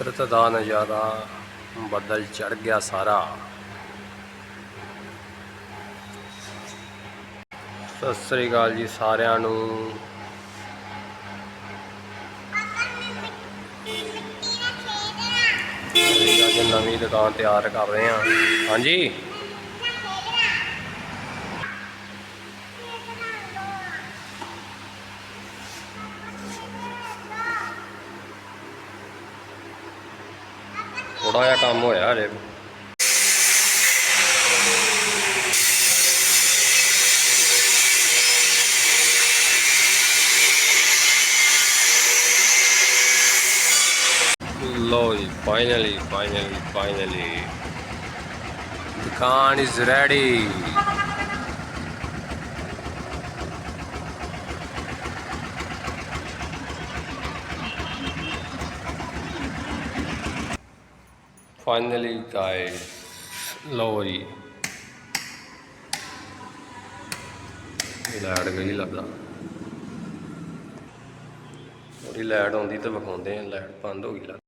ਕੁਦਰਤ ਦਾ ਨਜ਼ਾਰਾ ਬੱਦਲ ਚੜ ਗਿਆ ਸਾਰਾ। ਸਤਿ ਸ੍ਰੀ ਅਕਾਲ ਜੀ ਸਾਰਿਆਂ ਨੂੰ। ਅੱਜ ਨਵੀਂ ਦੁਕਾਨ ਤਿਆਰ ਕਰ ਰਹੇ ਹਾਂ। ਹਾਂਜੀ? ਥੋੜਾ ਜਿਹਾ ਕੰਮ ਹੋਇਆ ਹਲੇ ਲੋ ਜੀ ਫਾਈਨਲੀ ਫਾਈਨਲੀ ਫਾਈਨਲੀ ਦੁਕਾਨ ਇਜ਼ ਰੈਡੀ ਫਾਈਨਲੀ ਗਾਇਸ ਲੋ ਜੀ। ਲਾਈਟ ਗਈ ਲੱਗਦਾ। ਥੋੜੀ ਲਾਈਟ ਆਉਂਦੀ ਤਾਂ ਵਿਖਾਉਂਦੇ ਆ। ਲਾਈਟ ਬੰਦ ਹੋ ਗਈ ਲੱਗਦਾ